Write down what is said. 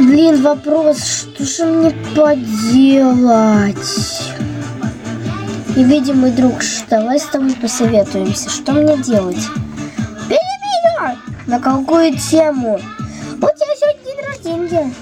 Блин, вопрос, что же мне поделать? И видимый друг, давай с тобой посоветуемся. Что мне делать? Перебью! На какую тему? У тебя сегодня день рождения.